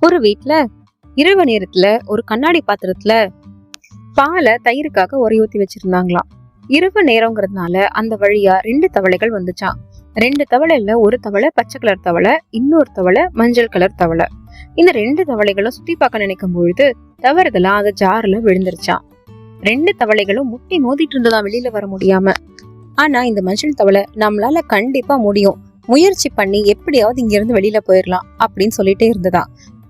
ஒரு வீட்டுல இரவு நேரத்துல ஒரு கண்ணாடி பாத்திரத்துல பாலை தயிருக்காக உரை ஊத்தி வச்சிருந்தாங்களாம். இரவு நேரங்கிறதுனால அந்த வழியா ரெண்டு தவளைகள் வந்துச்சான் ரெண்டு தவளைல ஒரு தவளை பச்சை கலர் தவளை இன்னொரு தவளை மஞ்சள் கலர் தவளை. இந்த ரெண்டு தவளைகளும் சுத்தி பார்க்க நினைக்கும் பொழுது தவறுதலா அந்த ஜார்ல விழுந்துருச்சாம். ரெண்டு தவளைகளும் முட்டி மோதிட்டு இருந்ததாம் வெளியில வர முடியாம. ஆனா இந்த மஞ்சள் தவளை நம்மளால கண்டிப்பா முடியும். முயற்சி பண்ணி எப்படியாவது இங்க இருந்து வெளியில போயிடலாம் அப்படின்னு சொல்லிட்டே இருந்ததா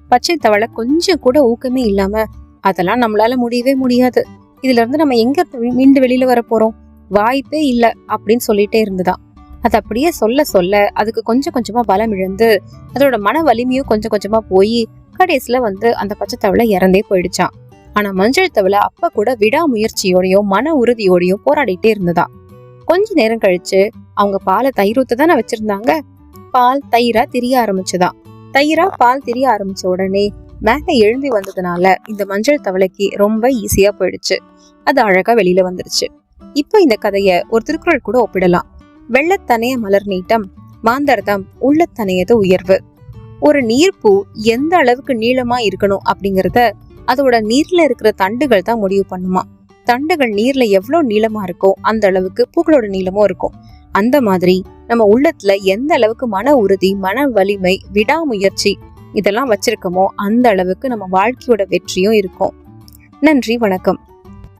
பச்சை தவளை கொஞ்சம் கூட ஊக்கமே இல்லாம அதெல்லாம் நம்மளால முடியவே முடியாது. இதுல இருந்து நம்ம எங்க மீண்டு வெளியில வர போறோம்? வாய்ப்பே இல்ல அப்படின்னு சொல்லிட்டே இருந்ததா அது அப்படியே சொல்ல சொல்ல அதுக்கு கொஞ்சம் கொஞ்சமா பலம் இழந்து அதோட மன வலிமையும் கொஞ்சம் கொஞ்சமா போய் கடைசியில வந்து அந்த பச்சை தவளை இறந்தே போயிடுச்சான் ஆனா மஞ்சள் தவளை அப்ப கூட விடாமுயற்சியோடையும் மன உறுதியோடையும் போராடிட்டே இருந்ததா கொஞ்ச நேரம் கழிச்சு அவங்க பாலை தயிர் ஊத்து தானே வச்சிருந்தாங்க? பால் தயிரா திரிய ஆரம்பிச்சுதா தயிரா பால் திரிய ஆரம்பிச்ச உடனே மேலே எழும்பி வந்ததுனால இந்த மஞ்சள் தவளைக்கு ரொம்ப ஈஸியா போயிடுச்சு. அது அழகா வெளியில வந்துருச்சு. இப்போ இந்த கதைய ஒரு திருக்குறள் கூட ஒப்பிடலாம். வெள்ளத்தனைய மலர் நீட்டம் மாந்தர்தம் உள்ளத்தனையது உயர்வு. ஒரு நீர்ப்பூ எந்த அளவுக்கு நீளமா இருக்கணும் அப்படிங்கறத அதோட நீர்ல இருக்கிற தண்டுகள் தான் முடிவு பண்ணுமா. தண்டுகள் நீர்ல எவ்வளவு நீளமா இருக்கோ அந்த அளவுக்கு பூக்களோட நீளமும் இருக்கும். அந்த மாதிரி நம்ம உள்ளத்துல எந்த அளவுக்கு மன உறுதி மன வலிமை விடாமுயற்சி இதெல்லாம் வச்சிருக்கோமோ அந்த அளவுக்கு நம்ம வாழ்க்கையோட வெற்றியும் இருக்கும். நன்றி வணக்கம்.